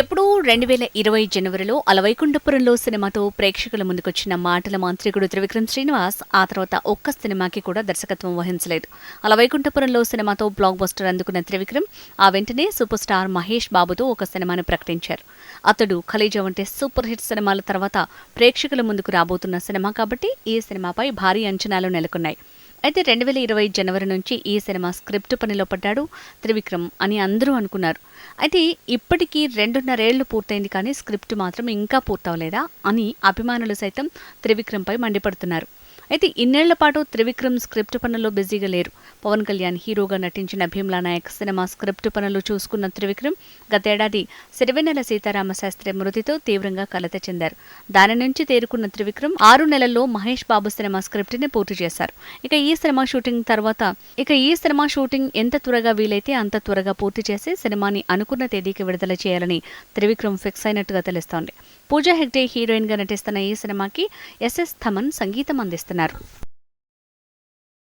ఎప్పుడూ రెండు వేల ఇరవై జనవరిలో అలవైకుంఠపురంలో సినిమాతో ప్రేక్షకుల ముందుకొచ్చిన మాటల మాంత్రికుడు త్రివిక్రమ్ శ్రీనివాస్ ఆ తర్వాత ఒక్క సినిమాకి కూడా దర్శకత్వం వహించలేదు. అలవైకుంఠపురంలో సినిమాతో బ్లాక్ బస్టర్ అందుకున్న త్రివిక్రమ్ ఆ వెంటనే సూపర్ స్టార్ మహేష్ బాబుతో ఒక సినిమాను ప్రకటించారు. అతడు ఖలీజా వంటి సూపర్ హిట్ సినిమాల తర్వాత ప్రేక్షకుల ముందుకు రాబోతున్న సినిమా కాబట్టి ఈ సినిమాపై భారీ అంచనాలు నెలకొన్నాయి. అయితే రెండు వేల ఇరవై జనవరి నుంచి ఈ సినిమా స్క్రిప్ట్ పనిలో పడ్డాడు త్రివిక్రమ్ అని అందరూ అనుకున్నారు. అయితే ఇప్పటికీ రెండున్నరేళ్ళు పూర్తయింది కానీ స్క్రిప్ట్ మాత్రం ఇంకా పూర్తవలేదా అని అభిమానులు సైతం త్రివిక్రమ్పై మండిపడుతున్నారు. అయితే ఇన్నేళ్ళ పాటు త్రివిక్రమ్ స్క్రిప్ట్ పనుల్లో బిజీగా లేరు. పవన్ కళ్యాణ్ హీరోగా నటించిన భీమ్లా నాయక్ సినిమా స్క్రిప్ట్ పనులు చూసుకున్న త్రివిక్రమ్ గతేడాది సిరివెన్నెల సీతారామ శాస్త్రి మృతితో తీవ్రంగా కలత చెందారు. దాని నుంచి తేరుకున్న త్రివిక్రమ్ ఆరు నెలల్లో మహేష్ బాబు సినిమా స్క్రిప్ట్ని పూర్తి చేశారు. ఇక ఈ సినిమా షూటింగ్ తర్వాత ఇక ఈ సినిమా షూటింగ్ ఎంత త్వరగా వీలైతే అంత త్వరగా పూర్తి చేసి సినిమాని అనుకున్న తేదీకి విడుదల చేయాలని త్రివిక్రమ్ ఫిక్స్ అయినట్టుగా తెలుస్తోంది. పూజా హెగ్డే హీరోయిన్గా నటిస్తున్న ఈ సినిమాకి ఎస్ఎస్ థమన్ సంగీతం అందిస్తున్నారు.